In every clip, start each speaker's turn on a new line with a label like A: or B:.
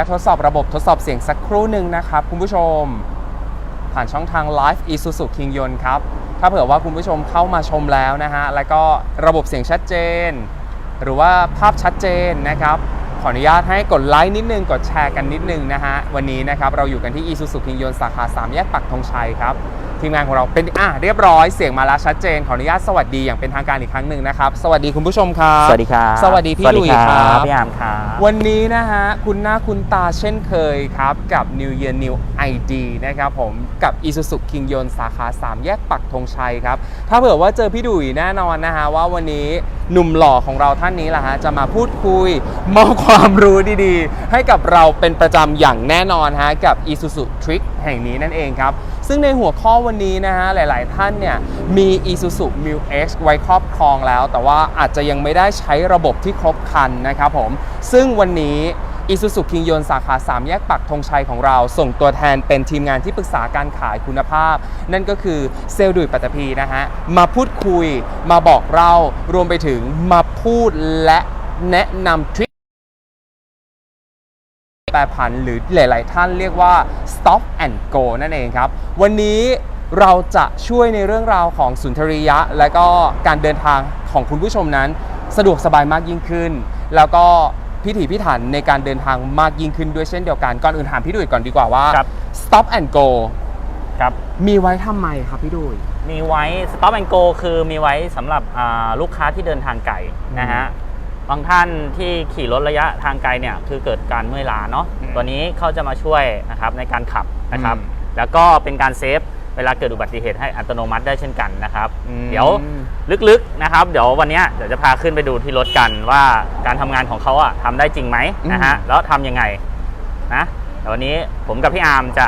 A: าตทดสอบระบบทดสอบเสียงสักครู่หนึ่งนะครับคุณผู้ชม ผ่านช่องทาง Live Isuzu King Yon ครับ ถ้าเผื่อว่าคุณผู้ชมเข้ามาชมแล้วนะฮะ แล้วก็ระบบเสียงชัดเจน หรือว่าภาพชัดเจนนะครับ ขออนุญาตให้กดไลค์นิดนึง กดแชร์กันนิดนึงนะฮะ วันนี้นะครับเราอยู่กันที่ Isuzu King Yon สาขา 3 แยกปักธงชัยครับ ทีมงานของเราเป็นอะเรียบร้อยเสียงมาแล้วชัดเจนขออนุญาตสวัสดีอย่างเป็นทางการอีกครั้งหนึ่งนะครับสวัสดีคุณผู้ชมครับ
B: สวัสดีครับ
A: สวัสดีพี่
B: สวัส
A: ลุย
B: ดี
A: ครับ
B: พี่อามครับ
A: วันนี้นะฮะคุณหน้าคุณตาเช่นเคยครับกับ New Year New ID นะครับผมกับ Isuzu King Yon สาขา 3 แยกปักธงชัยครับถ้าเผื่อว่าเจอพี่ดุยแน่นอนนะฮะว่าวันนี้หนุ่มหล่อของเราท่านนี้แหละฮะจะมาพูดคุยมอบความรู้ดีๆ ให้กับเราเป็นประจำอย่างแน่นอนฮะกับ Isuzu Trick แห่งนี้นั่นเองครับซึ่งในหัวข้อวันนี้นะฮะหลาย ๆ ท่านเนี่ยมี Isuzu m i X ไว้ครอบครองแล้ว แต่ว่าอาจจะยังไม่ได้ใช้ระบบที่ครบครันนะครับผม ซึ่งวันนี้ isuzu kingyo สาขา 3 แยกปักธงชัยของเรา ส่งตัวแทนเป็นทีมงานที่ปรึกษาการขายคุณภาพ นั่นก็คือเซลล์ดุยปัตตภีนะฮะ มาพูดคุย มาบอกเรา รวมไปถึงมาพูดและแนะนำทริค แปรผันหรือหลาย ๆ ท่านเรียกว่า stop and go นั่นเองครับ วันนี้เราจะช่วยในเรื่องราวของสุนทรียะ และก็การเดินทางของคุณผู้ชมนั้น สะดวกสบายมากยิ่งขึ้น แล้วก็พิถีพิถันในการเดินทางมากยิ่งขึ้นด้วยเช่นเดียวกันก่อนอื่นถามพี่ดุยก่อนดีกว่าว่า
B: ครับ
A: stop and go
B: ครับ
A: มีไว้ทำไมครับพี่ดุย
B: มีไว้ stop and go คือมีไว้สำหรับอ่าลูกค้าที่เดินทางไกลนะฮะ บางท่านที่ขี่รถระยะทางไกลเนี่ยคือเกิดการเมื่อยล้าเนาะ
A: อืม
B: ตัวนี้เขาจะมาช่วยนะครับในการขับนะครับ
A: อืม
B: แล้วก็เป็นการเซฟเวลาเกิดอุบัติเหตุให้อัตโนมัติได้เช่นกันนะครับ
A: อืม
B: เดี๋ยวลึกๆนะครับ เดี๋ยววันเนี้ยเดี๋ยวจะพาขึ้นไปดูที่รถกันว่าการทำงานของเขาอะทำได้จริงไหมนะฮะแล้วทำยังไงนะแต่วันนี้ผมกับพี่อาร์มจะ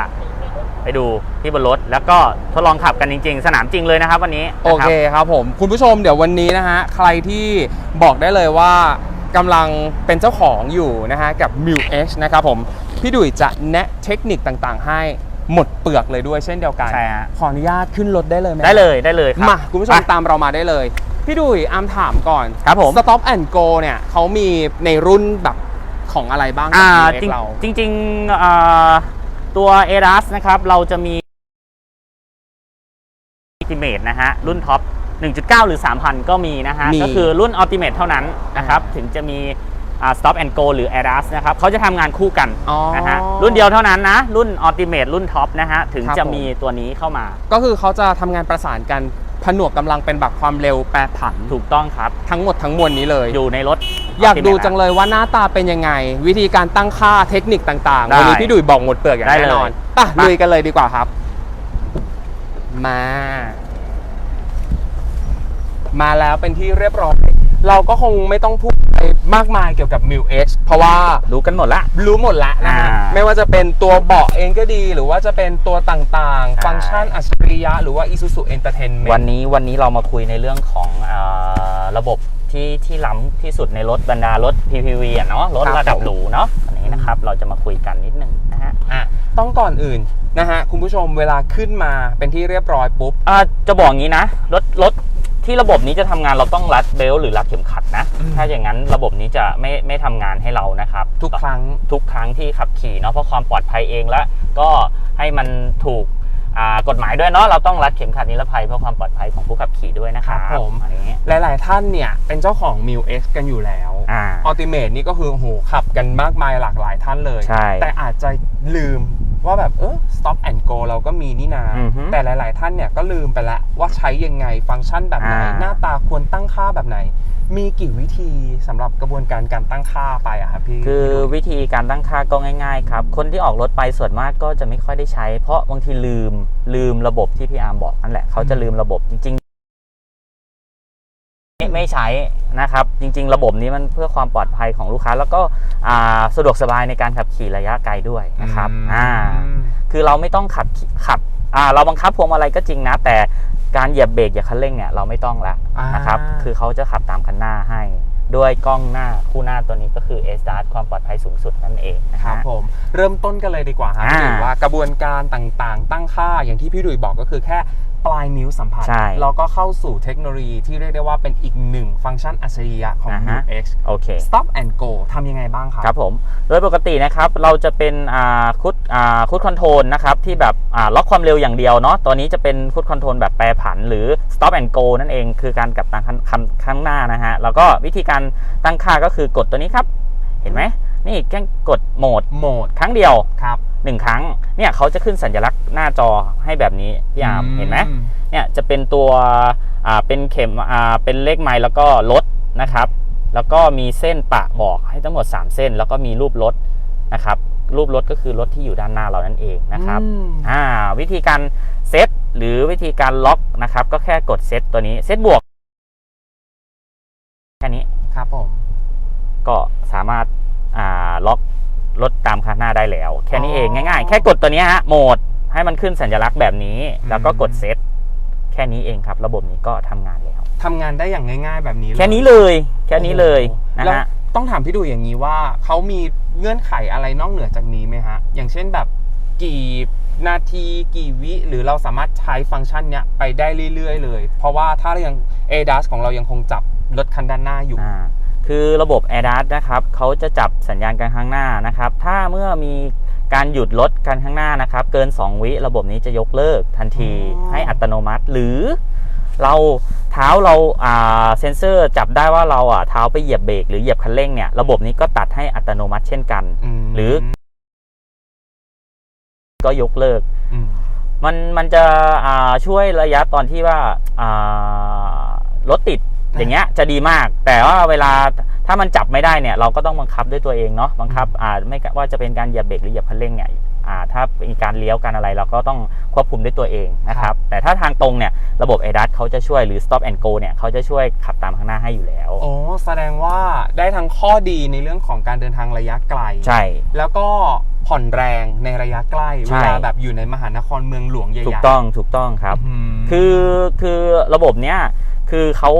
B: ไปดูที่บนรถ แล้วก็ทดลองขับกันจริง ๆ สนามจริงเลยนะครับวันนี้
A: โอ
B: นะรับ
A: เคครับผม คุณผู้ชมเดี๋ยววันนี้นะฮะ ใครที่บอกได้เลยว่ากำลังเป็นเจ้าของอยู่นะฮะ กับ m i l X นะครับผม พี่ดุยจะแนะเทคนิคต่างๆ ให้หมดเปลือกเลยด้วยเช่นเดียวกัน
B: ใช่ฮะ
A: ขออนุญาตขึ้นรถได้เลยไหม
B: ได้เลยได้เลยครับ
A: มาคุณผู้ชม
B: ไป
A: ตามเรามาได้เลย พี่ดุยอามถามก่อน
B: ครับผม
A: Stop and Go เนี่ยเขามีในรุ่นแบบของอะไรบ้างกับ
B: อ่า
A: m i l
B: จ
A: X
B: ริง
A: เรา
B: จริงๆอ่า ตัว a r a s นะครับ เราจะมี Ultimate นะฮะ รุ่นท็อป 1.9 หรือ 3,000 ก็มีนะฮะ
A: มี
B: ก็คือรุ่น Ultimate เท่านั้นนะครับ ถึงจะมีอ่า Stop and Go หรือ a r a s นะครับเขาจะทำงานคู่กัน
A: อ๋อ
B: นะฮะรุ่นเดียวเท่านั้นนะ รุ่น Ultimate รุ่นท็อปนะฮะ ถึง
A: ครับ
B: จะ
A: ผม
B: มีตัวนี้เข้ามา
A: ก็คือเขาจะทำงานประสานกัน ผนวกกำลังเป็นแบบความเร็วแปรผัน
B: ถูกต้องครับ
A: ทั้งหมดทั้งมวลนี้เลย
B: อยู่ในรถ
A: อยากดู
B: Ultimate
A: จังเลยว่าหน้าตาเป็นยังไง วิธีการตั้งค่าเทคนิคต่างๆ
B: ได้
A: วันนี้พี่ดุยบอกหมดเปลือกอย่าง
B: ได้
A: แน่นอน
B: เลย
A: ไป่ะ
B: ไป
A: ลุยกันเลยดีกว่าครับ มา มาแล้วเป็นที่เรียบร้อย เราก็คงไม่ต้องพูดอะไรมากมายเกี่ยวกับ m i l X เพราะว่า
B: รู้กันหมดละ
A: รู้หมดแล้วนะฮะ
B: อ่า
A: ไม่ว่าจะเป็นตัวเบาะเองก็ดี หรือว่าจะเป็นตัวต่าง
B: ใช่
A: ๆฟังก์ชันอัจฉริยะ หรือว่า Isuzu Entertainment
B: วันนี้วันนี้เรามาคุยในเรื่องของอาระบบที่ที่ล้ำที่สุดในรถบรรดารถ PPV อะเนาะรถ
A: ครับ
B: ระดับ
A: ผม
B: หรูเนาะอันนี้นะครับเราจะมาคุยกันนิดนึงนะฮะ
A: อะต้องก่อนอื่นนะฮะคุณผู้ชมเวลาขึ้นมาเป็นที่เรียบร้อยปุ๊บ
B: อ่าจะบอกงี้นะรถรถ ที่ระบบนี้จะทำงานเราต้องรัดเบลต์หรือรัดเข็มขัดนะ
A: อืม
B: ถ้าอย่างนั้นระบบนี้จะไม่ไม่ทำงานให้เรานะครับ
A: ทุกครั้ง
B: ทุกครั้งที่ขับขี่เนาะเพราะความปลอดภัยเองและก็ให้มันถูกอ่ากฎหมายด้วยเนาะเราต้องรัดเข็มขัดนิรภัยเพื่อความปลอดภัยของผู้ขับขี่ด้วยนะครับ
A: ครับผม
B: อันนี้
A: หลาย ๆ ท่านเนี่ยเป็นเจ้าของ m i l X กันอยู่แล้ว
B: อ่า
A: Ultimate นี่ก็คือโหขับกันมากมายหลากหลายท่านเลย
B: ใช่
A: แต่อาจจะลืม ว่าแบบเออ stop and go เราก็มีนี่นา
B: อือฮึ
A: แต่หลาย ๆ ท่านเนี่ยก็ลืมไปแล้วว่าใช้ยังไงฟังก์ชันแบบไหน
B: อ่า
A: หน้าตาควรตั้งค่าแบบไหน มีกี่วิธีสำหรับกระบวนการการตั้งค่าไปอะครับพี่
B: คือ
A: พี่ดุย
B: วิธีการตั้งค่าก็ง่ายๆครับ คนที่ออกรถไปส่วนมากก็จะไม่ค่อยได้ใช้ เพราะบางทีลืมลืมระบบที่พี่อาร์มบอกนั่นแหละเขาจะลืมระบบจริงๆ ไม่ไม่ใช้นะครับ จริง ๆ ระบบนี้มันเพื่อความปลอดภัยของลูกค้า แล้วก็อ่าสะดวกสบายในการขับขี่ระยะไกลด้วยนะครับ
A: อืม
B: อ่าคือเราไม่ต้องขับขับอ่าเราบังคับพวงมาลัยก็จริงนะ แต่การเหยียบเบรกเหยียบคันเร่งเนี่ยเราไม่ต้องละนะครับ
A: อ่า
B: คือเขาจะขับตามคันหน้าให้ด้วยกล้องหน้าคู่หน้าตัวนี้ก็คือ S d a r t ความปลอดภัยสูงสุดนั่นเองนะ
A: ค
B: ฮะ
A: รับผมเริ่มต้นกันเลยดีกว่าครับ
B: อ่า
A: พี่ดุยว่ากระบวนการต่างๆ ตั้งค่าอย่างที่พี่ดุยบอกก็คือแค่ ปลายนิ้วสัมผัส
B: ใช่
A: เราก็เข้าสู่เทคโนโลยีที่เรียกได้ว่าเป็นอีกหนึ่งฟังก์ชันอัจฉริยะของ
B: อ่าฮะ
A: New X
B: โอเค
A: Stop and Go ทำยังไงบ้างครับ
B: ครับผม โดยปกตินะครับ เราจะเป็นอ่าคุดอ่าคุดคอนโทรลนะครับ ที่แบบอ่าล็อกความเร็วอย่างเดียวเนาะตัวนี้จะเป็นคุดคอนโทรลแบบแปรผัน หรือ stop and go นั่นเองคือการกลับตามข้างข้างข้างหน้านะฮะ แล้วก็วิธีการตั้งค่าก็คือกดตัวนี้ครับ เห็นไหมนี่แค่กดโหมด
A: โหมด
B: ครั้งเดียว
A: ครับ
B: หนึ่งครั้งเนี่ยเขาจะขึ้นสัญลักษณ์หน้าจอให้แบบนี้พี่อาร์มเห็นไหมเนี่ยจะเป็นตัวอ่าเป็นเข็มอ่าเป็นเลขไมล์แล้วก็รถนะครับ แล้วก็มีเส้นปะบอกให้ทั้งหมด 3 เส้น แล้วก็มีรูปรถนะครับรูปรถก็คือรถที่อยู่ด้านหน้าเรานั่นเองนะครับ
A: อืม
B: อ่าวิธีการเซตหรือวิธีการล็อกนะครับก็แค่กดเซตตัวนี้เซตบวกแค่นี้
A: ครับผม
B: ก็สามารถอ่าล็อก รถตามข้างหน้าได้แล้ว แค่นี้เอง
A: อ๋อ
B: ง่ายๆ แค่กดตัวเนี้ยฮะโหมดให้มันขึ้นสัญลักษณ์แบบนี้ แล้วก็กดเซตแค่นี้เองครับ ระบบนี้ก็ทำงานแล้ว
A: ทำงานได้อย่างง่าย ๆ แบบนี้เลย
B: แค่นี้เลย แค่นี้เลยนะ
A: แล้ว
B: ฮะ
A: ต้องถามพี่ดูอย่างนี้ว่าเขามีเงื่อนไขอะไรนอกเหนือจากนี้ไหมฮะ อย่างเช่นแบบกี่นาทีกี่วิหรือเราสามารถใช้ฟังก์ชันเนี้ยไปได้เรื่อยๆ เลย เพราะว่าถ้ายัง ADAS ของเรายังคงจับรถคันด้านหน้าอยู่
B: อ่า คือระบบ ADAS นะครับเขาจะจับสัญญาณกันข้างหน้านะครับ ถ้าเมื่อมีการหยุดรถกันข้างหน้านะครับ เกิน 2 วิระบบนี้จะยกเลิกทันที
A: อ๋อ
B: ให้อัตโนมัติ หรือเราเท้าเราอ่าเซนเซอร์จับได้ว่าเราอะเท้าไปเหยียบเบรกหรือเหยียบคันเร่งเนี่ยระบบนี้ก็ตัดให้อัตโนมัติเช่นกัน
A: ม
B: หรือ ก็ยกเลิก
A: ม
B: มันมันจะอ่าช่วยระยะตอนที่ว่าอ่ารถติด อย่างเงี้ยจะดีมาก แต่ว่าเวลาถ้ามันจับไม่ได้เนี่ยเราก็ต้องบังคับด้วยตัวเองเนาะบังคับอ่าไม่ว่าจะเป็นการเหยียบเบรกหรือเหยียบคันเร่งเนี่ยอ่าถ้ามีการเลี้ยวการอะไรเราก็ต้องควบคุมด้วยตัวเองนะครับแต่ถ้าทางตรงเนี่ยระบบ ADAS เขาจะช่วยหรือ stop and go เนี่ยเขาจะช่วยขับตามข้างหน้าให้อยู่แล้ว
A: โอ้แสดงว่าได้ทั้งข้อดีในเรื่องของการเดินทางระยะไกล
B: ใช่
A: แล้วก็ผ่อนแรงในระยะใกล้
B: ใช่
A: เวลาแบบอยู่ในมหานครเมืองหลวงใหญ่ๆ
B: ถูกต้องถูกต้องครับ
A: ม
B: คือคือระบบเนี้ย คือเขา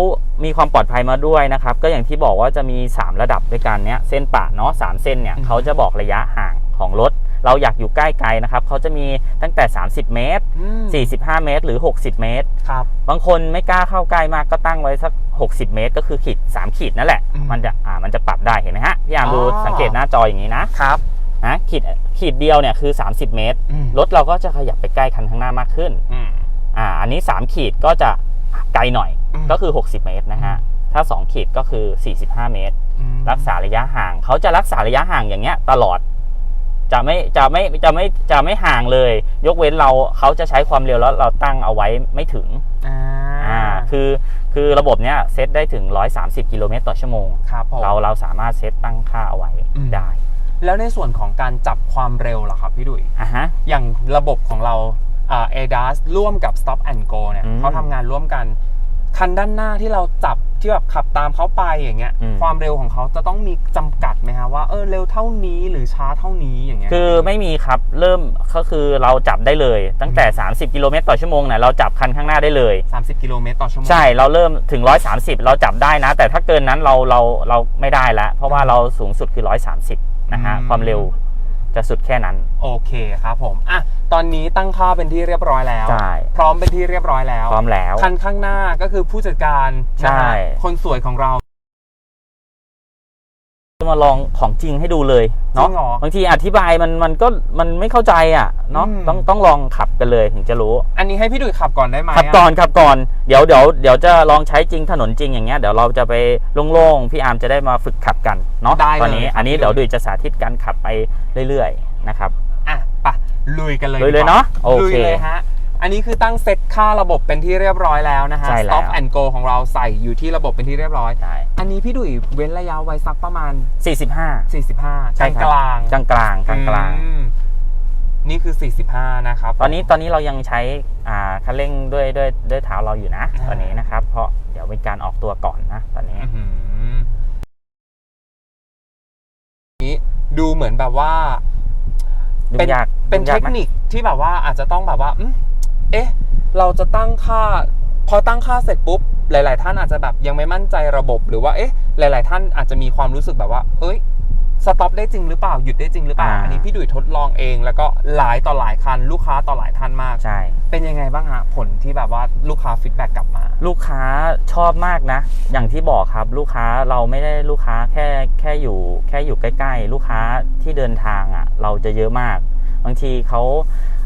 B: มีความปลอดภัยมาด้วยนะครับ ก็อย่างที่บอกว่าจะมี 3 ระดับด้วยกันเนี้ยเส้นปะเนาะสามเส้นเนี่ย
A: อืม
B: เขาจะบอกระยะห่างของรถ เราอยากอยู่ใกล้ไกลนะครับเขาจะมีตั้งแต่ 30 เมตร
A: อืม
B: 45 เมตร หรือ 60 เมตร
A: ครับ
B: บางคนไม่กล้าเข้าใกล้มากก็ตั้งไว้สัก 60 เมตร ก็คือขีด 3 ขีดนั่นแหละ
A: อืม
B: มันจะอ่ามันจะปรับได้เห็นไหมฮะพี่อามดู
A: อ๋อ
B: สังเกตหน้าจออย่างนี้นะครับนะขีดขีดเดียวเนี่ยคือ 30 เมตร
A: อืม
B: รถเราก็จะขยับไปใกล้คันข้างหน้ามากขึ้น
A: อืม
B: อ่าอันนี้ 3 ขีดก็จะ ไกลหน่อย
A: อืม
B: ก็คือ 60 เมตรนะฮะ ถ้า 2 ขีดก็คือ 45 เมตร
A: อืม
B: รักษาระยะห่าง เขาจะรักษาระยะห่างอย่างเงี้ย ตลอด จะไม่จะไม่จะไม่จะไม่ห่างเลย ยกเว้นเราเขาจะใช้ความเร็วแล้วเราตั้งเอาไว้ไม่ถึง
A: อ่า
B: อ่าคือคือระบบเนี้ยเซตได้ถึง 130 กิโลเมตรต่อชั่วโมง
A: ครับผม
B: เราเราสามารถเซตตั้งค่าเอาไว้
A: อืม
B: ได้
A: แล้วในส่วนของการจับความเร็วล่ะครับพี่ดุย
B: อะฮะ
A: อย่างระบบของเรา อ่า ADAS ร่วมกับ Stop and Go เนี่ย
B: อืม
A: เขาทำงานร่วมกัน คันด้านหน้าที่เราจับที่แบบขับตามเขาไปอย่างเงี้ย
B: อืม
A: ความเร็วของเขาจะต้องมีจำกัดไหมฮะว่าเออเร็วเท่านี้หรือช้าเท่านี้อย่างเงี้ย
B: คือไม่มีครับเริ่มก็คือเราจับได้เลย ตั้งแต่ 30 กิโลเมตรต่อชั่วโมงเนี่ยเราจับคันข้างหน้าได้เลย
A: 30 กิโลเมตรต่อชั่วโมง
B: ใช่เราเริ่มถึง 130 เราจับได้นะ แต่ถ้าเกินนั้นเราเราเราไม่ได้แล้วเพราะว่าเราสูงสุดคือ 130นะฮะ
A: อืม
B: ความเร็วจะสุดแค่นั้น
A: โอเคครับผมอะ ตอนนี้ตั้งค่าเป็นที่เรียบร้อยแล้ว
B: ใช่
A: พร้อมเป็นที่เรียบร้อยแล้ว
B: พร้อมแล้ว
A: คันข้างหน้าก็คือผู้จัดการ
B: ใช่
A: นะฮะคนสวยของเรา
B: มาลองของจริงให้ดูเลยเนาะ
A: จริงเหรอ
B: บางทีอธิบายมันมันก็มันไม่เข้าใจอะเนาะ
A: อืม
B: ต้องต้องลองขับกันเลยถึงจะรู้
A: อันนี้ให้พี่ดุยขับก่อนได้ไหม
B: ขับก่อนขับก่อนเดี๋ยวเดี๋ยวเดี๋ยวจะลองใช้จริงถนนจริงอย่างเงี้ยเดี๋ยวเราจะไปโล่งๆพี่อาร์มจะได้มาฝึกขับกันเนาะ
A: ได้เลย
B: ตอนนี้
A: ครับ
B: อันนี้
A: พี่
B: เดี๋ยวดุยจะสาธิตการขับไปเรื่อยๆนะครับ
A: อะไปะลุยกันเลย
B: ลุยเลย
A: ดีกว่
B: เนอะโอเค
A: ลุยเลยฮะ อันนี้คือตั้งเซตค่าระบบเป็นที่เรียบร้อยแล้วนะฮะ
B: ใช่แล้ว
A: Stop and Go ของเราใส่อยู่ที่ระบบเป็นที่เรียบร้อย
B: ใช่
A: อันนี้พี่ดุยเว้นระยะไว้สักประมาณ
B: 45
A: 45
B: ใช่ครับ
A: กลาง
B: กลางกลางกลางกลาง
A: อืมนี่คือ 45 นะครับ
B: ตอนนี้ตอนนี้เรายังใช้อ่าคันเร่งด้วยด้วยด้วยเท้าเราอยู่นะ
A: อ่า
B: ตอนนี้นะครับ เพราะเดี๋ยวเป็นการออกตัวก่อนนะ ตอนนี้
A: อื้อหือนี่ดูเหมือนแบบว่า
B: ยุ่
A: เป็น
B: งยาก
A: เป็น
B: ยุ่ง
A: เท
B: ยาก
A: ค
B: ไหม
A: นิคที่แบบว่าอาจจะต้องแบบว่าอืมเอ๊ะ เราจะตั้งค่า พอตั้งค่าเสร็จปุ๊บ หลาย ๆ ท่านอาจจะแบบยังไม่มั่นใจระบบ หรือว่า เอ๊ะ หลาย ๆ ท่านอาจจะมีความรู้สึกแบบว่า เอ้ย สต็อปได้จริงหรือเปล่าหยุดได้จริงหรือเปล่า
B: อ่า
A: อันนี้พี่ดุยทดลองเอง แล้วก็หลายต่อหลายคัน ลูกค้าต่อหลายท่านมาก
B: ใช่
A: เป็นยังไงบ้างฮะผลที่แบบว่าลูกค้าฟีดแบ็กกลับมา
B: ลูกค้าชอบมากนะ อย่างที่บอกครับลูกค้าเราไม่ได้ลูกค้าแค่แค่อยู่แค่อยู่ใกล้ๆ ลูกค้าที่เดินทางอะ เราจะเยอะมาก บางทีเขา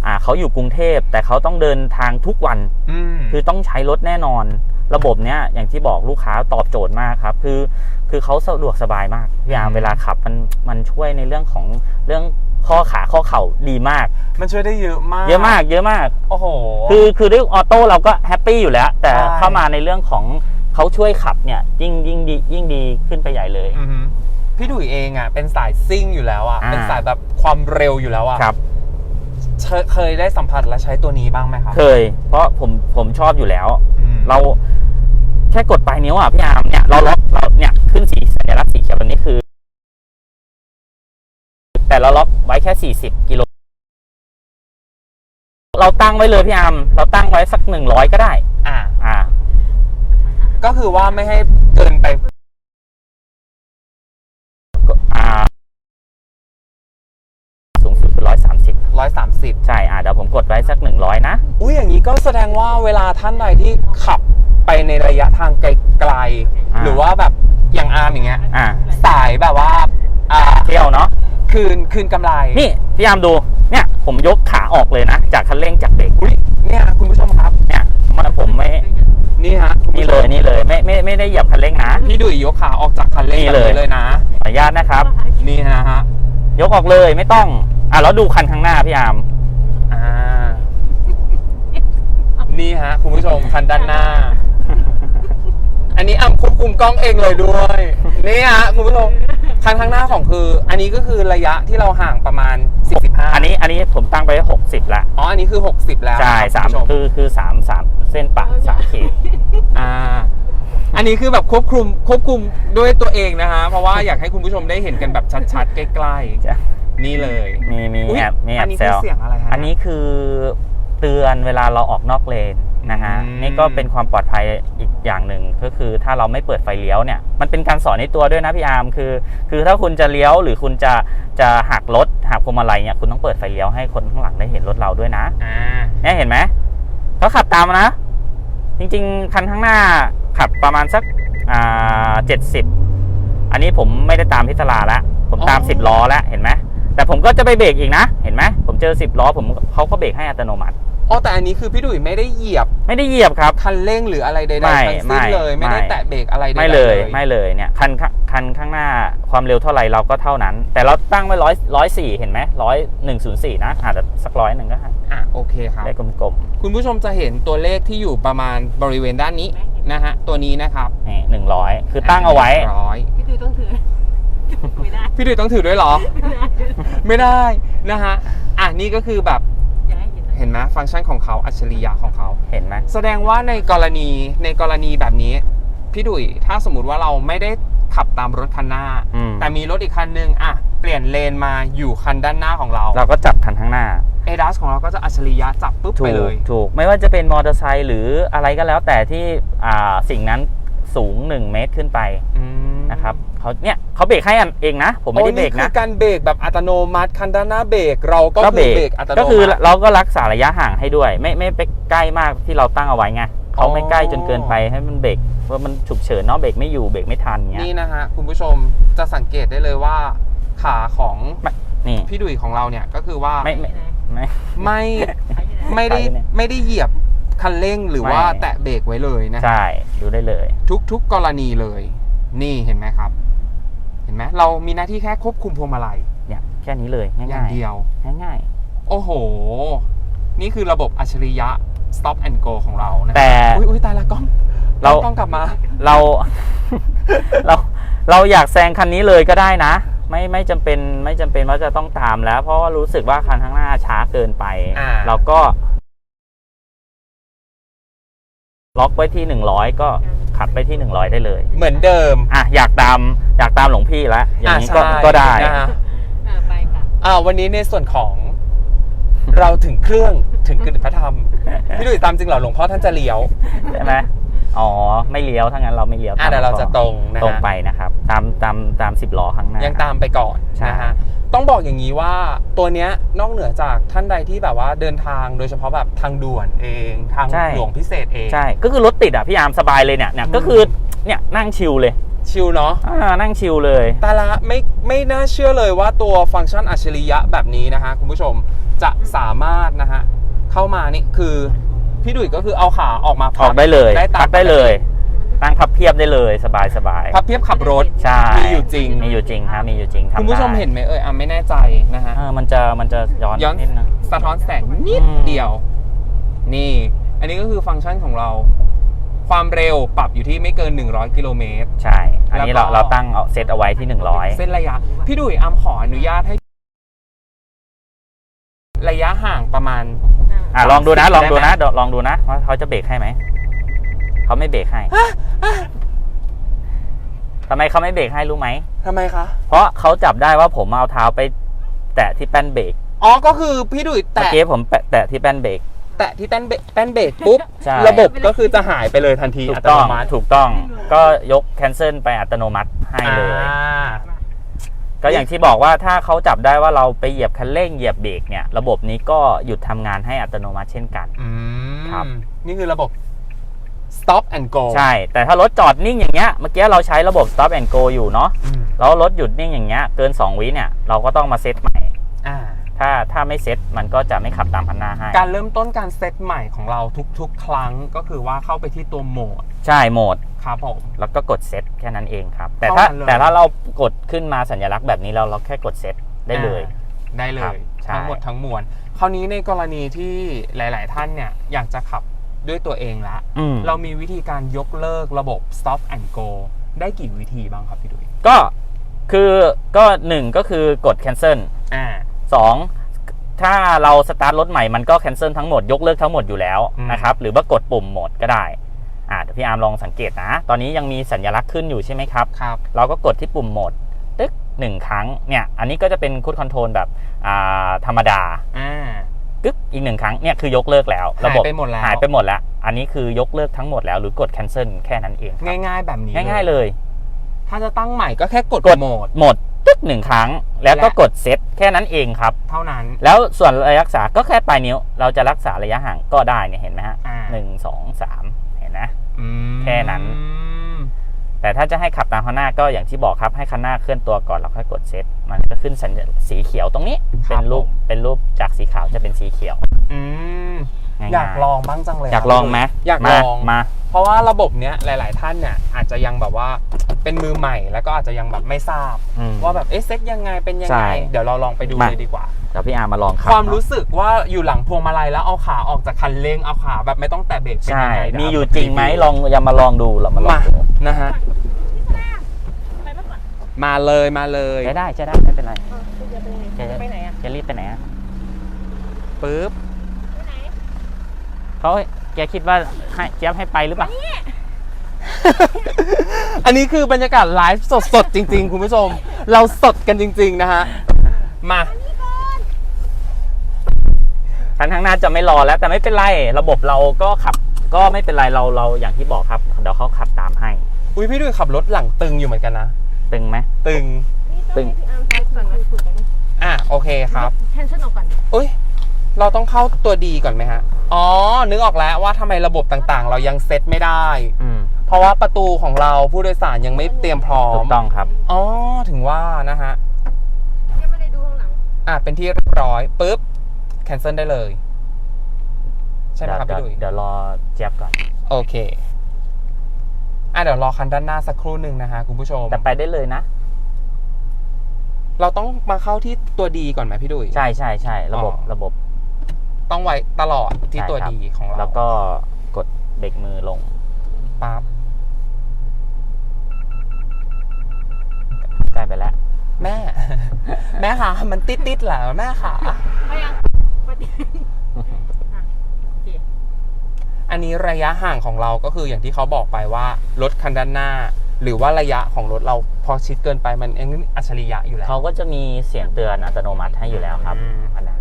B: อ่าเขาอยู่กรุงเทพแต่เขาต้องเดินทางทุกวัน
A: อืม
B: คือต้องใช้รถแน่นอน ระบบเนี้ยอย่างที่บอกลูกค้าตอบโจทย์มากครับ คือคือเขาสะดวกสบายมากพี่อาร์มเวลาขับมันมันช่วยในเรื่องของเรื่องข้อขาข้อเข่าดีมาก
A: มันช่วยได้เยอะมาก
B: เยอะมาก เยอะมาก
A: โอ้โห
B: คือคือด้วยออโต้เราก็แฮปปี้อยู่แล้ว แต่
A: ใช่
B: เข้ามาในเรื่องของเขาช่วยขับเนี่ยยิ่งยิ่งดียิ่งดีขึ้นไปใหญ่เลย
A: อฮึพี่ดุยเองอะเป็นสายซิ่งอยู่แล้วอะ
B: อ่า
A: เป็นสายแบบความเร็วอยู่แล้วอะ
B: ครับ
A: เคยเคยได้สัมผัสและใช้ตัวนี้บ้างไหมครับ
B: เคย เพราะผมผมชอบอยู่แล้ว
A: อืม
B: เราแค่กดปลายนิ้วอะพี่อาร์มเนี่ยเราล็อกเราเนี่ยขึ้นสีสัญลักษณ์สีเขียวแบบนี้คือ แต่เราล็อกไว้แค่ 40กิโลเราตั้งไว้เลยพี่อาร์มเราตั้งไว้สักหนึ่งร้อยก็ได้
A: อ่า
B: อ่า
A: ก็คือว่าไม่ให้เกินไป
B: ก็อ่า สูงสุดคือร้อยสามสิบ
A: 130
B: ใช่อ่าเดี๋ยวผมกดไว้สักหนึ่งร้อยนะ
A: อุ้ยอย่างนี้ก็แสดงว่าเวลาท่านใดที่ขับไปในระยะทางไกล
B: อ่า
A: ๆหรือว่าแบบอย่างอาร์มอย่างเงี้ย
B: อ่า
A: สายแบบว่าอ่า
B: เที่ยวเนาะ
A: คืนคืนกำไร
B: นี่พี่อาร์มดูเนี่ยผมยกขาออกเลยนะ จากคันเร่งจากเบรก
A: อุ้ยเนี่ยคุณผู้ชมครับ
B: เนี่ยมันผมไม่
A: นี่ฮะคุณ
B: นี่
A: ผู้ช
B: เล
A: ม
B: ยนี่เลยไม่ไม่ไม่ได้เหยียบคันเร่งนะ
A: พี่ดุยยกขาออกจากคันเร่ง
B: นี่
A: แบบ
B: เลย
A: นี้เลยนะ
B: ขออนุญาตนะครับ
A: นี่นะฮะ
B: ยกออกเลยไม่ต้อง อะแล้วดูคันข้างหน้าพี่อาร์ม
A: อ่า นี่ฮะ คุณผู้ชมคันด้านหน้า อันนี้อ่ำควบคุมกล้องเองเลยด้วย นี่ฮะคุณผู้ชมคันข้างหน้าของคือ อันนี้ก็คือระยะที่เราห่างประมาณ45
B: อันนี้อันนี้ผมตั้งไปหกสิบละ
A: อ๋ออันนี้คือ 60 แล้ว
B: ใช่
A: นะค
B: สา
A: รับ
B: ม
A: คุณผู้ชม
B: คือคือสามสามเส้นปะสามขีด
A: อ่าอันนี้คือแบบควบคุมควบคุมด้วยตัวเองนะฮะเพราะว่าอยากให้คุณผู้ชมได้เห็นกันแบบชัดๆใกล้
B: จ้ะ
A: ๆ นี่เลย
B: มีมี
A: อุ๊ย
B: แอบมีแอ
A: อัน
B: บ
A: นี้
B: เซ
A: คือ
B: ล
A: เสียงอะไรฮะ
B: อันนี้คือเตือนเวลาเราออกนอกเลนนะฮะ
A: อืม
B: นี่ก็เป็นความปลอดภัยอีกอย่างหนึ่งก็คือถ้าเราไม่เปิดไฟเลี้ยวเนี่ยมันเป็นการสอนในตัวด้วยนะพี่อาร์มคือ คือถ้าคุณจะเลี้ยวหรือคุณจะจะหักรถหักพวงมาลัยเนี่ยคุณต้องเปิดไฟเลี้ยวให้คนข้างหลังได้เห็นรถเราด้วยนะ
A: อ่า
B: เนี่ยเห็นไหมเขาขับตามมานะ จริงๆคันข้างหน้าขับประมาณสักอ่าเจ็ดสิบอันนี้ผมไม่ได้ตามพิศลาแล้วผมตาม
A: อ๋อ
B: สิบล้อแล้วเห็นไหม แต่ผมก็จะไปเบรกอีกนะ เห็นไหมผมเจอสิบล้อผมเขาก็เบรกให้อัตโนมัติ
A: อ๋อแต่อันนี้คือพี่ดุยไม่ได้เหยียบ
B: ไม่ได้เหยียบครับ
A: คันเร่งหรืออะไรใด
B: ไม่
A: ๆทั้ง
B: ไม่
A: สิ้นเลย ไม่ได้
B: ไม่
A: แตะเบรกอะไรใดๆ
B: ไม่เลยไม่เลยเนี่ยคันข้างคันข้างหน้าความเร็วเท่าไหร่เราก็เท่านั้น แต่เราตั้งไว้ร้อยร้อยสี่เห็นไหมร้อยหนึ่งศูนย์สี่นะอาจจะสักร้อยหนึ่งก็
A: อะโอเคครับ
B: ได้กลม
A: คุณผู้ชมจะเห็นตัวเลขที่อยู่ประมาณบริเวณด้านนี้นะฮะตัวนี้นะครับ
B: ๆนี่หนึ่งร้อยคือตั้งเอาไว้
A: ร้อย
C: พี่ดูต้องถือไม่ได้
A: พี่ดุยต้องถือด้วยเหรอ
C: ไม่ได้
A: ไม่ได้นะฮะอะนี่ก็คือแบบ
C: อย่าให้เห็น
A: เห็นไหมฟังก์ชันของเขาอัจฉริยะของเขา
B: เห็นไหม
A: แสดงว่าในกรณีในกรณีแบบนี้ พี่ดุยถ้าสมมติว่าเราไม่ได้ขับตามรถคันหน้า
B: อืม
A: แต่มีรถอีกคันหนึงอะเปลี่ยนเลนมาอยู่คันด้านหน้าของเรา
B: เราก็จับคันข้างหน้า
A: เอดัสของเราก็จะอัจฉริยะจับปุ๊บ
B: ถู
A: ไป
B: ก
A: เลย
B: ถูกไม่ว่าจะเป็นมอเตอร์ไซค์หรืออะไรก็แล้วแต่ที่อ่าสิ่งนั้นสูง 1 เมตรขึ้นไป
A: อืม
B: นะครับเขาเนี่ยเขาเบรกให้อันเองนะ ผมไม่ได้เบรก
A: โอ้
B: นะ
A: คือการเบรกแบบอัตโนมัติคันด้านหน้าเบรกเราก็
B: ก็
A: คื
B: เบร
A: อกเบรกอัตโนมัติ
B: ก็คือเราก็รักษาระยะห่างให้ด้วย ไม่ไม่ไปใกล้มากที่เราตั้งเอาไว้ไงเขาไม่ใกล้จนเกินไปให้มันเบรกว่ามันฉุกเฉินเนาะเบรกไม่อยู่เบรกไม่ทันเงี้ย
A: นี่นะฮะคุณผู้ชมจะสังเกตได้เลยว่าขาของ
B: นี่
A: พี่ดุยของเราเนี่ยก็คือว่า
B: ไม่ไม่ไม่
A: ไม่
C: ใช้ที่ไหน
A: ไม่ได้
B: ไปเนี่ย
A: ไม่ได้เหยียบคันเร่งหรือว่า
B: ไม่
A: แตะเบรกไว้เลยนะ
B: ใช่ดูได้เลย
A: ทุกทุกกรณีเลย นี่เห็นไหมครับ เห็นไหมเรามีหน้าที่แค่ควบคุมพวงมาลัย
B: เนี่ยแค่นี้เลย
A: อย่าง
B: ง่าย
A: เดียว
B: ๆง่าย
A: โอ้โห นี่คือระบบอัจฉริยะ stop and go ของเรานะ
B: ๆแต่
A: อุ้ยอุ้ยตายละกล้อง
B: เรา
A: กล้องกลับมา
B: เราเราเราอยากแซงคันนี้เลยก็ได้นะ ไม่ไม่จำเป็นไม่จำเป็นว่าจะต้องตามแล้ว เพราะว่ารู้สึกว่าคันข้างหน้าช้าเกินไป
A: อ่า
B: เราก็ ล็อกไว้ที่หนึ่งร้อยก็ขับไปที่หนึ่งร้อยได้เลย
A: เหมือนเดิม
B: อะอยากตามอยากตามหลวงพี่แล้วอย่างนี้ก็
A: ใช่
B: ก็ได้
A: นะฮะ
C: อ่าไปค่ะ
A: อ่าวันนี้ในส่วนของ เราถึงเครื่องถึงกฤษพระธรรมพี่ดุยตามจริงเหรอหลวงพ่อท่านจะเลี้ยว
B: ใช่ไหมอ๋อ ไม่เลี้ยวถ้างั้นเราไม่เลี้ยว
A: อะเดี๋ยวเราจะตรงนะฮะ
B: ตรงไปนะครับตามตามตามสิบล้อข้างหน้า
A: ยังตามไปก่อน
B: ใช่
A: นะฮะต้องบอกอย่างนี้ว่าตัวเนี้ยนอกเหนือจากท่านใดที่แบบว่าเดินทางโดยเฉพาะแบบทางด่วนเองทางหลวงพิเศษเอง
B: ใช่ก็คือรถติดอะพี่ยามสบายเลยเนี่ยเนี่ย
A: อืม
B: ก็คือเนี่ยนั่งชิลเลย
A: ชิลเนาะ
B: อ่านั่งชิลเลย
A: แต่ละไม่ไม่น่าเชื่อเลยว่าตัวฟังก์ชันอัจฉริยะแบบนี้นะฮะคุณผู้ชมจะสามารถนะฮะเข้ามานี่คือพี่ดุยก็คือเอาขาออกมา
B: ออกได้เลย
A: ได้ตาม
B: พักได้เลย นั่งพับเพียบได้เลยสบายสบาย
A: พับเพียบขับรถ
B: ใช่
A: มีอยู่จริง
B: มีอยู่จริงครับมีอยู่จริงทำ
A: คุณผู้ชม
B: ได้
A: เห็นไหมเอ่ยอะไม่แน่ใจนะฮะ
B: เออมันจะมันจะย้อน
A: ย้อน
B: นิดนึง
A: สะท้อนแสงนิด
B: อืม
A: เดียว นี่ อันนี้ก็คือฟังก์ชันของเรา ความเร็วปรับอยู่ที่ไม่เกิน 100 กิโลเมตร
B: ใช่ อันนี้
A: แล้
B: เรา
A: วก็
B: เราตั้งเอาเซตเอาไว้ที่ 100
A: เส้นระยะ พี่ดุยอามขออนุญาตให้ ระยะห่างประมาณ
B: อะลองดูนะ
A: ได้ไหม
B: ลองดูนะเดี๋ยวลองดูนะว่าเขาจะเบรกให้ไหม เขาไม่เบรกให้ทำไมเขาไม่เบรกให้รู้ไหม
A: ทำไมคะ
B: เพราะเขาจับได้ว่าผมเอาเท้าไป แตะที่แป้นเบรก
A: อ๋อก็คือพี่ดุย
B: เมื่อ
A: แตะ
B: กี้ผมแปะแตะที่แป้นเบรก
A: แตะที่แป้นเบรกแป้นเบรกปุ๊บ
B: ใช่
A: ระบบก็คือจะหายไปเลยทันที
B: ถู
A: อั
B: ก
A: ต
B: ต้
A: โน
B: อง
A: มัติ
B: ถูกต้อง ก็ยกแคนเซิลไปอัตโนมัติให้เลย
A: อ่า
B: ก็อย่างที่บอกว่าถ้าเขาจับได้ว่าเราไปเหยียบคันเร่งเหยียบเบรกเนี่ย ระบบนี้ก็หยุดทำงานให้อัตโนมัติเช่นกัน
A: อืม
B: ครับ
A: นี่คือระบบ stop and go
B: ใช่ แต่ถ้ารถจอดนิ่งอย่างเงี้ย เมื่อกี้เราใช้ระบบ stop and go อยู่เนาะ
A: อืม
B: แล้วรถหยุดนิ่งอย่างเงี้ย เกิน 2 วิเนี่ย เราก็ต้องมาเซตใหม่
A: อ่า
B: ถ้าถ้าไม่เซตมันก็จะไม่ขับตามพันหน้าให้
A: การเริ่มต้นการเซตใหม่ของเราทุกๆ ครั้งก็คือว่าเข้าไปที่ตัวโหมด
B: ใช่ โหมด
A: ครับผม
B: แล้วก็กดเซตแค่นั้นเองครับ แต่ถ้า
A: เท่านั้นเลย
B: แต่ถ้าเรากดขึ้นมาสัญลักษณ์แบบนี้เราเราแค่กดเซตได้เลย
A: อ่าได้เล
B: ครับ
A: ย
B: ใช่
A: ทั้งหมดทั้งมวล คราวนี้ในกรณีที่หลาย ๆ ท่านเนี่ยอยากจะขับ ด้วยตัวเองละ
B: อืม
A: เรามีวิธีการยกเลิกระบบ stop and go ได้กี่วิธีบ้างครับพี่ดุย
B: ก็คือก็หนึ่งก็คือกด cancel
A: อ่า
B: สองถ้าเราสตาร์ทรถใหม่มันก็ cancel ทั้งหมด ยกเลิกทั้งหมดอยู่แล้ว
A: อืม
B: นะครับ หรือว่ากดปุ่มโหมดก็ได้อ่าเดี๋ยวพี่อาร์มลองสังเกตนะ ตอนนี้ยังมีสัญลักษณ์ขึ้นอยู่ใช่ไหมครับ
A: ครับ
B: เราก็กดที่ปุ่มโหมดตึ๊กหนึ่งครั้งเนี่ยอันนี้ก็จะเป็นคูดคอนโทรลแบบอ่าธรรมดา
A: อ่า
B: กึ๊กอีกหนึ่งครั้งเนี่ยคือยกเลิกแล้วระบบ
A: หายไปหมดแล้ว
B: หายไปหมดแล้ว อันนี้คือยกเลิกทั้งหมดแล้วหรือกด cancel แค่นั้นเองครับ
A: ง่ายๆแบบนี้
B: ง่ายๆเลย
A: ถ้าจะตั้งใหม่ก็แค่กด
B: กด
A: โหมด
B: โหมดตึ๊กหนึ่งครั้ง แล้วก็
A: และ
B: กดเซตแค่นั้นเองครับ
A: เท่านั้น
B: แล้วส่วนระยะรักษาก็แค่ปลายนิ้ว เราจะรักษาระยะห่างก็ได้เนี่ยเห็นไหมฮะ
A: อ่า
B: หนึ่งสองสามเห็นนะ
A: อืม
B: แค่นั้น แต่ถ้าจะให้ขับตามข้างหน้าก็อย่างที่บอกครับให้คันหน้าเคลื่อนตัวก่อนแล้วค่อยกดเซตมันก็ขึ้นสัญญาณสีเขียวตรงนี้ เป็นรูปเป็นรูปจากสีขาวจะเป็นสีเขียว
A: อืม
B: ง่ายๆ
A: อยากลองบ้างจังเลย
B: อยากลองไหม
A: อยาก
B: มา
A: ลอง
B: มา
A: เพราะว่าระบบเนี้ยหลาย ๆ ท่านเนี่ยอาจจะยังแบบว่าเป็นมือใหม่แล้วก็อาจจะยังแบบไม่ทราบ
B: อืม
A: ว่าแบบเอ๊ะเซ็ตยังไงเป็นยัง
B: ใช่
A: ไง เดี๋ยวเราลองไปดู
B: มา
A: เลยดีกว่า
B: เดี๋ยวพี่อาร์มาลองขับ
A: ความ
B: เนอะ
A: รู้สึกว่าอยู่หลังพวงมาลัยแล้วเอาขาออกจากคันเร่งเอาขาแบบไม่ต้องแตะเบรกเป็น
B: ใช่
A: ยังไงเดี๋ว
B: มี
A: เา
B: อยู่
A: ป
B: จริงไหม
A: วิว
B: ลองอย่ามาลองดูเรามาลอง
A: มา
B: ดู
A: นะฮะมาเลยมาเลย
B: ใช้ได้ใช้ได้ไม่เป็นไรจะ
C: ไปไหนอะ
B: จะรีบไปไหนอะ
A: ปึ๊บ
B: เขาแกคิดว่าให้เจี๊ยบให้ไปหรือเปล่า
A: อันนี้คือบรรยากาศไลฟ์สดๆ จริง ๆ คุณผู้ชม เราสดกันจริง ๆ นะฮะ มา
B: คันข้างหน้าจะไม่รอแล้ว แต่ไม่เป็นไร ระบบเราก็ขับ ก็ไม่เป็นไรเราเราอย่างที่บอกครับ เดี๋ยวเขาขับตามให้
A: อุ้ยพี่ดุยขับรถหลังตึงอยู่เหมือนกันนะ
B: ตึงไหม
A: ตึง
B: ตึง
C: พี่อาร์มแท็กก่อนนะฝึกกัน
A: อะโอเคครับ
C: แคนเซิลออกก่อนดิ
A: อุ้ย เราต้องเข้าตัวดีก่อนไหมฮะ อ๋อ นึกออกแล้วว่าทำไมระบบต่างๆ เรายังเซตไม่ได้
B: อืม
A: เพราะว่าประตูของเราผู้โดยสารยังไม่เตรียมพร้อ
B: ถู
A: ม
B: กต้องครับ
A: อ๋อ ถึงว่านะฮะ
C: ยังไม่ได้ดูข้างหลัง
A: อะ เป็นที่เรียบร้อยปุ๊บ แคนเซิลได้เลย ใช่ไหมครับ
B: เดี๋
A: พี่
B: ยว
A: ดุย
B: เดี๋ยวรอเจี๊ยบก่อน
A: โอเค อะ เดี๋ยวรอคันด้านหน้าสักครู่หนึ่งนะฮะคุณผู้ชม
B: แต่ไปได้เลยนะ
A: เราต้องมาเข้าที่ตัวดีก่อนไหมพี่ดุย
B: ใช่ใช่ใช่ระบบ
A: อ๋อ
B: ระบบ
A: ต้องไว้ตลอดที่
B: ใช่
A: ตัว
B: ครับ
A: ดีของเรา
B: แล้วก็กดเบรกมือลง
A: ปั๊บ
B: ใกล้ไปแล้ว
A: แม่ แม่ค่ะ มันติดติดๆเหรอแม่ค่ะ
C: ไปยังไปดิอะโอเค
A: อันนี้ระยะห่างของเราก็คืออย่างที่เขาบอกไปว่ารถคันด้านหน้า หรือว่าระยะของรถเราพอชิดเกินไปมันเองอัจฉริยะอยู่แล้ว
B: เขาก็จะมีเสียงเตือนอัตโนมัติให้อยู่แล้วครับ
A: อืม
B: อันนั้น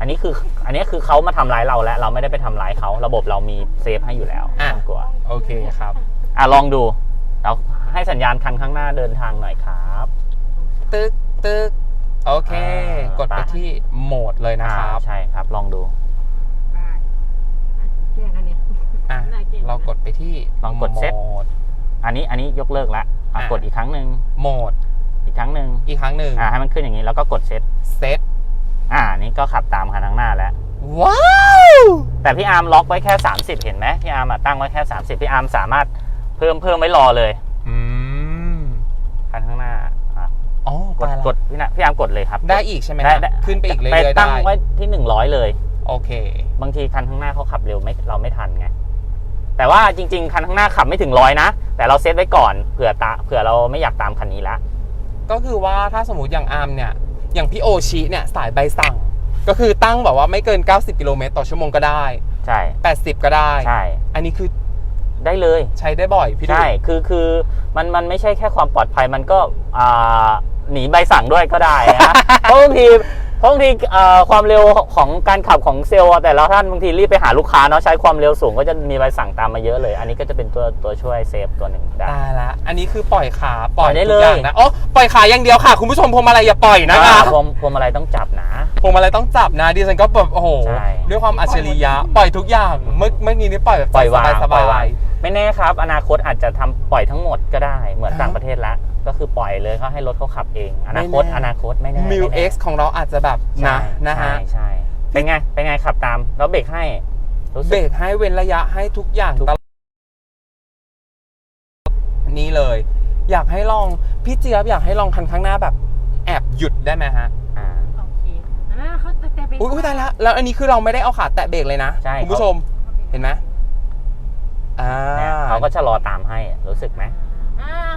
B: อันนี้คืออันนี้คือเขามาทำร้ายเราแล้วเราไม่ได้ไปทำร้ายเขาระบบเรามีเซฟให้อยู่แล้วไม่
A: อะ
B: ต้องกลัว
A: โอเคครับ
B: อะลองดูเราให้สัญญาณคันข้างหน้าเดินทางหน่อยครับ
A: ตึกตึกโอเค
B: อ่าก
A: ดไป
B: ไป
A: ที่โหมดเลยนะครับ
B: อ่าใช่ครับ ลองดู
C: ไปแก้กันเนี่ย
A: อะ
C: ได้เกม
A: เรากดไปที่
B: ลองกดเซ็ต
A: โหมด
B: อันนี้อันนี้ยกเลิกละอะ
A: อะ
B: กดอีกครั้งหนึ่ง
A: โหมด
B: อีกครั้งหนึ่ง
A: อีกครั้งหนึ่ง
B: อ่าให้มันขึ้นอย่างนี้แล้วก็กดเซต
A: เซต
B: อ่านี่ก็ขับตามคันข้างหน้าแล้ว
A: ว้าว
B: แต่พี่อาร์มล็อกไว้แค่ 30 เห็นไหมพี่อาร์มอะตั้งไว้แค่ 30 พี่อาร์มสามารถเพิ่มเพิ่มไว้รอเลย
A: อืม
B: คันข้างหน้าอะ
A: อ๋อก
B: ด
A: ตายละ
B: กดพี่นะพี่อาร์มกดเลยครับ
A: ได้อีกใช่ไหม
B: ได้
A: ครับ
B: ได้
A: ขึ้นไปอีกเรื่
B: ไป
A: อยๆ
B: ตั้ง
A: ได้
B: ไว้ที่ 100 เลย
A: โอเค
B: บางทีคันข้างหน้าเขาขับเร็วไม่เราไม่ทันไง แต่ว่าจริง ๆ คันข้างหน้าขับไม่ถึงร้อยนะ แต่เราเซตไว้ก่อนเผื่อตาเผื่อเราไม่อยากตามคันนี้ละ
A: ก็คือว่าถ้าสมมติอย่างอาร์มเนี่ย อย่างพี่โอชิเนี่ยสายใบสั่ง ก็คือตั้งแบบว่าไม่เกิน 90 กิโลเมตรต่อชั่วโมงก็ได้
B: ใช่
A: 80 ก็ได้
B: ใช่
A: อันนี้คือ
B: ได้เลย
A: ใช้ได้บ่อยพี่ดู
B: ใช่คือคือมันมันไม่ใช่แค่ความปลอดภัยมันก็อ่าหนีใบสั่งด้วยก็ได้นะเพราะบางที เพราะบางทีอ่าความเร็วของการขับของเซลล์อะแต่ละท่านบางทีรีบไปหาลูกค้าเนาะใช้ความเร็วสูงก็จะมีใบสั่งตามมาเยอะเลย อันนี้ก็จะเป็นตัวตัวช่วยเซฟตัวหนึ่งได้
A: ได้ละอันนี้คือปล่อยขาปล่อย
B: ปล่อยได้
A: ทุกอย่าง
B: เลย
A: นะอ๋อปล่อยขาอย่างเดียวค่ะ คุณผู้ชมพวงมาลัยอย่าปล่อยนะคะ
B: อ่าพวงพวงมาลัยต้องจับนะ
A: พวงมาลัยต้องจับนะดิฉันก็แบบโอ้โห
B: ใช่
A: ด้วยความอัจฉริยะปล่อยทุกอย่างเมื่อเมื่อกี้นี้ปล่อยแบบ
B: ปล่อยวาง
A: ส
B: ปล่อยวา
A: บางย
B: ไม่แน่ครับ อนาคตอาจจะทำปล่อยทั้งหมดก็ได้เหมือน
A: อ่า
B: ต่างประเทศละ ก็คือปล่อยเลยเขาให้รถเขาขับเอง อนาคต
A: ไม่แน่
B: อนาคตไม่แน่
A: มิว
B: ไม่แน่
A: เอ็กซ์ของเราอาจจะแบบ
B: ใช่
A: นะนะฮะ
B: ใช่ใช่เป็นไงเป็นไงขับตาม แล้วเบรกให้ รู้สึ
A: เบร
B: ก
A: กให้เว้นระยะให้ทุกอย่าง
B: ทุก
A: ตลอดนี่เลย อยากให้ลองพี่เจี๊ยบอยากให้ลองคันข้างหน้าแบบ แอบหยุดได้ไหมฮะ
B: อ่า
C: โอเคอ่าเขาแต่เป็น
A: อุ้ยอุ๊ยตายละแล้วอันนี้คือเราไม่ได้เอาขาแตะเบรกเลยนะ
B: ใช่
A: คุณผู้ชมเห็นไหมอ่า
B: เนี่ยเขาก็ชะลอตามให้รู้สึกไหม
C: อ่า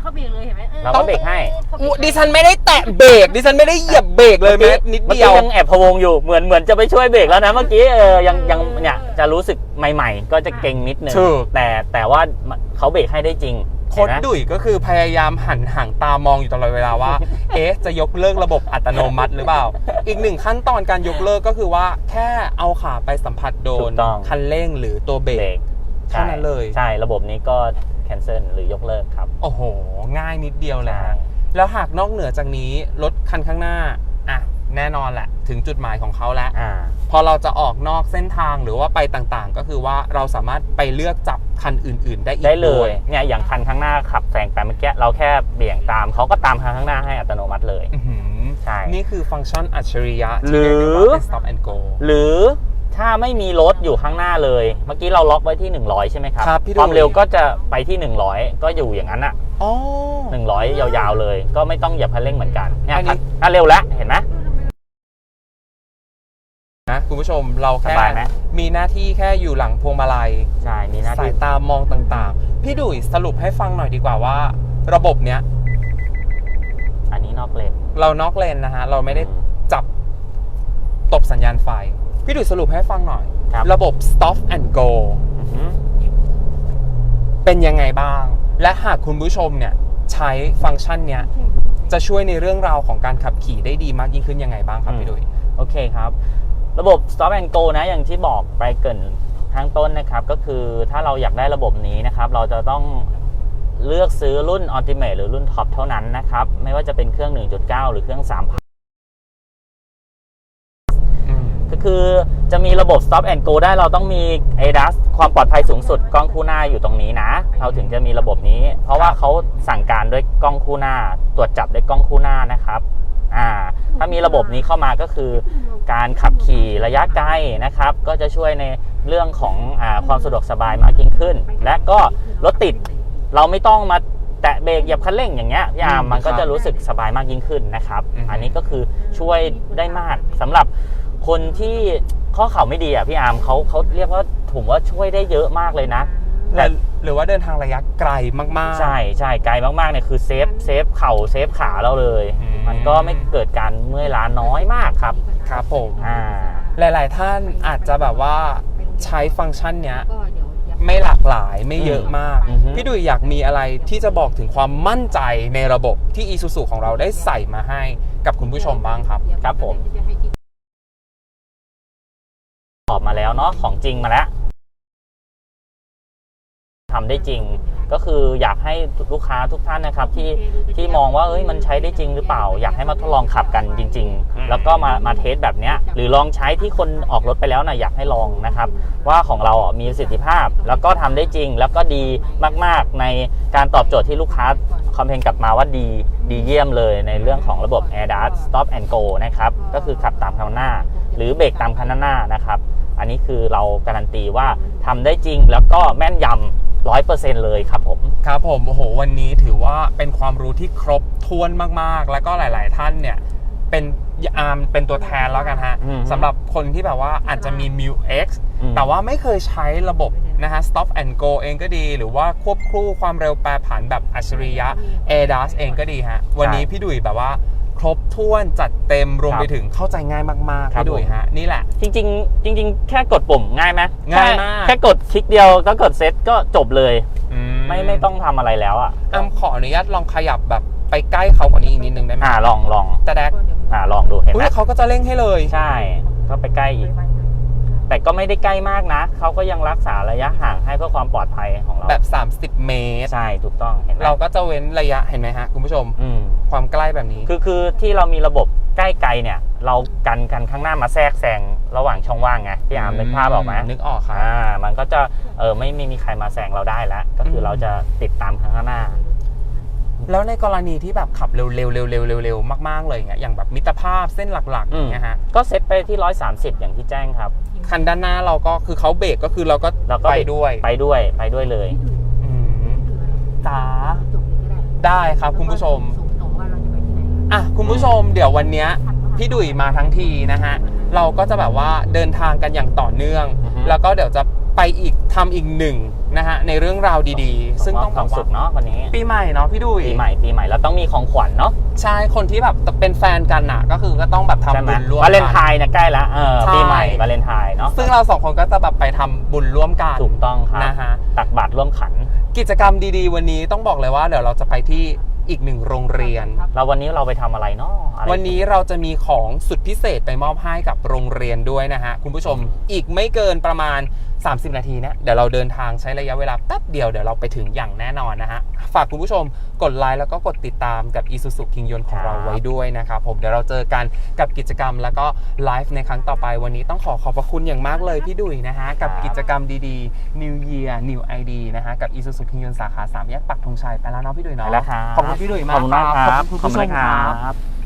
C: เขาเบรกเลยเห็นไหมออ
B: เราก็เบรกให้
C: ขาเบร
A: อุ๊
C: ก
A: ยดิฉันไม่ได้แตะเบรกดิฉันไม่ได้เหยียบเบรกเลยแม้นิด
B: เมื่อ
A: เดี
B: กี้
A: ยว
B: ยังแอบพะวงอยู่เหมือนเหมือนจะไปช่วยเบรกแล้วนะเมื่อกี้เออยังยังเนี่ยจะรู้สึกใหม่ ๆ ก็จะเก่งนิดนึง
A: ถูก
B: แต่แต่ว่าเขาเบรกให้ได้จริง
A: โค
B: เห็น
A: ด
B: ไหม
A: ดุยก็คือพยายามหันห่างตามองอยู่ตลอดเวลาว่า เอ๊ะ จะยกเลิกระบบอัตโนมัติหรือเปล่า อีกหนึ่งขั้นตอนการยกเลิกก็คือว่า แค่เอาขาไปสัมผัสโด
B: ถู
A: น
B: กต้อง
A: คันเร่งหรือตัวเบร
B: เบร
A: ก
B: ก
A: เท่านั้นเลย
B: ใช่ระบบนี้ก็ cancel หรือยกเลิกครับ
A: โอ้โห ง่ายนิดเดียวเลย
B: ใช่
A: ฮะแล้วหากนอกเหนือจากนี้รถคันข้างหน้าอะแน่นอนแหละ ถึงจุดหมายของเขาแล้ว
B: อ่า
A: พอเราจะออกนอกเส้นทางหรือว่าไปต่างๆ ก็คือว่าเราสามารถไปเลือกจับคันอื่น ๆ ได้อีก
B: ได้เล
A: ด้วย
B: เนี่ยอย่างคันข้างหน้าขับแซงไปเมื่อกี้เราแค่เบี่ยงตามเขาก็ตามคันข้างหน้าให้อัตโนมัติเลย
A: อื้อหือ
B: ใช่
A: นี่คือฟังก์ชันอัจฉริยะ
B: หรื
A: ที่
B: อ
A: เรียกได้ว่าเป็น stop and go
B: หรือ ถ้าไม่มีรถอยู่ข้างหน้าเลย เมื่อกี้เราล็อกไว้ที่ 100 ใช่ไหมครับ
A: ครับพี่ดุย
B: ความเร็วก็จะไปที่ 100 ก็อยู่อย่างนั้นอะ
A: อ๋อ
B: 100 ยาวๆเลย ก็ไม่ต้องเหยียบคันเร่งเหมือนกันเนี่ย
A: อันนี้
B: คันอะเร็วแล้วเห็นไหม
A: นะคุณผู้ชมเราแค่
B: สบายไหม
A: มีหน้าที่แค่อยู่หลังพวงมาลัย
B: ใช่มีหน้า
A: สา
B: ที่
A: ยตามองต่างๆ พี่ดุยสรุปให้ฟังหน่อยดีกว่าว่า ระบบเนี้ย
B: อันนี้นอกเลน
A: เรานอกเลนนะฮะ เราไม่ได้จับตบสัญญาณไฟ พี่ดุยสรุปให้ฟังหน่อย
B: ครับ
A: ระบบ stop and go
B: อือหือ
A: เป็นยังไงบ้าง และหากคุณผู้ชมเนี่ยใช้ฟังก์ชันเนี้ยจะช่วยในเรื่องราวของการขับขี่ได้ดีมากยิ่งขึ้นยังไงบ้างครับพี่ดุย
B: โอเคครับ ระบบ stop and go นะ อย่างที่บอกไปเกรินข้างต้นนะครับ ก็คือถ้าเราอยากได้ระบบนี้นะครับ เราจะต้องเลือกซื้อรุ่น Ultimate หรือรุ่น Top เท่านั้นนะครับ ไม่ว่าจะเป็นเครื่อง 1.9 หรือเครื่อง ก็คือจะมีระบบ stop and go ได้เราต้องมี ADAS ความปลอดภัยสูงสุดกล้องคู่หน้าอยู่ตรงนี้นะ เราถึงจะมีระบบนี้ เพราะว่าเขาสั่งการด้วยกล้องคู่หน้า ตรวจจับด้วยกล้องคู่หน้านะครับอ่าถ้ามีระบบนี้เข้ามาก็คือการขับขี่ระยะไกลนะครับ ก็จะช่วยในเรื่องของอาความสะดวกสบายมากยิ่งขึ้น และก็รถติดเราไม่ต้องมาแตะเบรกเหยียบคันเร่งอย่างเงี้ยพี่อาร์มมันก็จะรู้สึกสบายมากยิ่งขึ้นนะครับ
A: อืม
B: อันนี้ก็คือช่วยได้มากสำหรับ คนที่ข้อเข่าไม่ดีอะพี่อาร์มเขาเขาเรียกว่าผมว่าช่วยได้เยอะมากเลยนะ
A: และหรือว่าเดินทางระยะไกลมากๆ
B: ใช่ใช่ไกลมากๆเนี่ยคือเซฟเซฟเข่าเซฟขาเราเลย
A: อืม
B: มันก็ไม่เกิดการเมื่อยล้าน้อยมากครับ
A: ครับผม
B: อ่า
A: หลาย ๆ ท่านอาจจะแบบว่าใช้ฟังก์ชันเนี้ย
C: ก็เดี๋ยวอย่า
A: ไม่หลากหลายไม่เยอะมาก
B: อือฮึ
A: พี่ดุยอยากมีอะไรที่จะบอกถึงความมั่นใจในระบบที่ Isuzu ของเราได้ใส่มาให้กับคุณผู้ชมบ้างครับ
B: ครับผม
C: จะให้ที่
B: ตอบมาแล้วเนาะของจริงมาแล้วทำได้จริงก็คืออยากให้ลูกค้าทุกท่านนะครับที่ที่มองว่าเอ้ยมันใช้ได้จริงหรือเปล่า อยากให้มาทดลองขับกันจริง
A: อืม
B: ๆแล้วก็มามาเทสแบบเนี้ยหรือลองใช้ที่คนออกรถไปแล้วนะอยากให้ลองนะครับ ว่าของเราอะมีประสิทธิภาพ แล้วก็ทำได้จริง แล้วก็ดีมากๆในการตอบโจทย์ที่ลูกค้าคอมเพลนกลับมาว่าดีดีเยี่ยมเลยในเรื่องของระบบ a i r d a s Stop and Go นะครับก็คือขับตามคันหน้า หรือเบรกตามคันหน้านะครับ อันนี้คือเราการันตีว่าทำได้จริงแล้วก็แม่นยำร้อยเปอร์เซ็นต์เลยครับผม
A: ครับผมโอ้โหวันนี้ถือว่าเป็นความรู้ที่ครบถ้วนมากๆ แล้วก็หลาย ๆ ท่านเนี่ย เป็นอาร์มเป็นตัวแทนแล้วกันฮะ
B: อืม
A: สำหรับคนที่แบบว่าอาจจะมี m u X
B: อืม
A: แต่ว่าไม่เคยใช้ระบบนะฮะ stop and go เองก็ดี หรือว่าควบคู่ความเร็วแปรผันแบบอัจฉริยะ ADAS เองก็ดีฮะ วันนี้พี่ดุยแบบว่า ครบถ้วนจัดเต็มรวมไปถึงเข้าใจง่ายมากๆ
B: ครับ
A: พี่ดุยฮะ นี่แหละ
B: จริงๆ จริง ๆ แค่กดปุ่มง่ายไหม
A: ง่ายมาก
B: แค่แค่กดคลิกเดียวก็กดเซตก็จบเลย
A: อื
B: ไม่ไม่ต้องทำอะไรแล้วอะ
A: อ้ำขออนุญาตลองขยับแบบ ไปใกล้เขากว่านี้อีกนิดนึงได้ไหม
B: อ่าลองลอง
A: แต่แดก
B: อ่าลองดูเห็น
A: อุ้
B: ไหม
A: ยเขาก็จะเร่งให้เลย
B: ใช่ก็ไปใกล้อีก แต่ก็ไม่ได้ใกล้มากนะเขาก็ยังรักษาระยะห่างให้เพื่อความปลอดภัยของเรา
A: แบบ 30 เมตร
B: ใช่ถูกต้องเห็นไหม
A: เราก็จะเว้นระยะเห็นไหมฮะคุณผู้ชม
B: อืม
A: ความใกล้แบบนี้
B: คือคือที่เรามีระบบใกล้ไกลเนี่ย เรากันกันข้างหน้ามาแทรกแซงระหว่างช่องว่างไงพี่อาร์มนึกภาพออกไหม
A: นึกออกครับ
B: อ่ามันก็จะเออไม่ไม่มีใครมาแซงเราได้แล้วก็คืออ
A: ม
B: เราจะติดตามข้างหน้า
A: แล้วในกรณีที่แบบขับเร็วๆเร็วๆเร็วๆเร็วมากๆเลยอย่างเงี้ยอย่างแบบมิตรภาพเส้นหลักๆอย่างเงี้ยฮะ
B: ก็เซตไปที่ 130 อย่างที่แจ้งครับ
A: คันด้านหน้าเราก็คือเขาเบรกก็คือเราก็ไปด้วย
B: ไปด้วยไปด้วยเลย
A: จ๋าได้ครับคุณผู้ชมอะคุณผู้ชมเดี๋ยววันเนี้ยพี่ดุยมาทั้งทีนะฮะเราก็จะแบบว่าเดินทางกันอย่างต่อเนื่อง แล้วก็เดี๋ยวจะ ไปอีกทำอีกหนึ่งนะฮะในเรื่องราวดีๆ ซึ่งต้อง
B: ความสุขเนาะวันนี้
A: ปีใหม่เนาะพี่ดุย
B: ปีใหม่ปีใหม่เราต้องมีของขวัญเนาะ
A: ใช่คนที่แบบเป็นแฟนกันน่ะก็คือก็ต้องแบบ
B: ใช่
A: ทำ
B: ไหม
A: บุญร่วม
B: วาเลน
A: กั
B: ไทน์เนี่ยใกล้ละเออ
A: ใช่
B: ปีใหม่วาเลนไทน์เนาะ
A: ซึ่งเราสองคนก็จะแบบไปทำบุญร่วมกัน
B: ถูกต้องครับ
A: นะฮะ
B: ตักบาตรร่วมขัน
A: กิจกรรมดีๆ วันนี้ต้องบอกเลยว่าเดี๋ยวเราจะไปที่อีกหนึ่งโรงเรียน
B: เราวันนี้เราไปทำอะไรเนาะอะไร
A: วันนี้เราจะมีของสุดพิเศษไปมอบให้กับโรงเรียนด้วยนะฮะ คุณผู้ชมอีกไม่เกินประมาณ 30 นาทีเนะเดี๋ยวเราเดินทางใช้ระยะเวลาแป๊บเดียวเดี๋ยวเราไปถึงอย่างแน่นอนนะฮะ ฝากคุณผู้ชมกดไลค์แล้วก็กดติดตามกับ Isuzu King Yon ของเราไว้ด้วยนะครับผมเดี๋ยวเราเจอกันกับกิจกรรมแล้วก็ไลฟ์ในครั้งต่อไปวันนี้ต้องขอขอบพระคุณอย่างมากเลยพี่ดุยนะฮะ กับกิจกรรมดีๆ New Year New ID นะฮะ กับ Isuzu King Yon สาขา3แยกปักธงชัยไปแล้วเนาะพี่ดุย
B: ไป
A: เนาะ
B: แล้วครับ
A: ขอบคุณพี่ดุยมาก
B: ขอบคุณมากครับ
A: ขอบคุณคุณผู้ชม
B: ขอบคุณ
A: ค
B: ค
A: รั
B: รับบ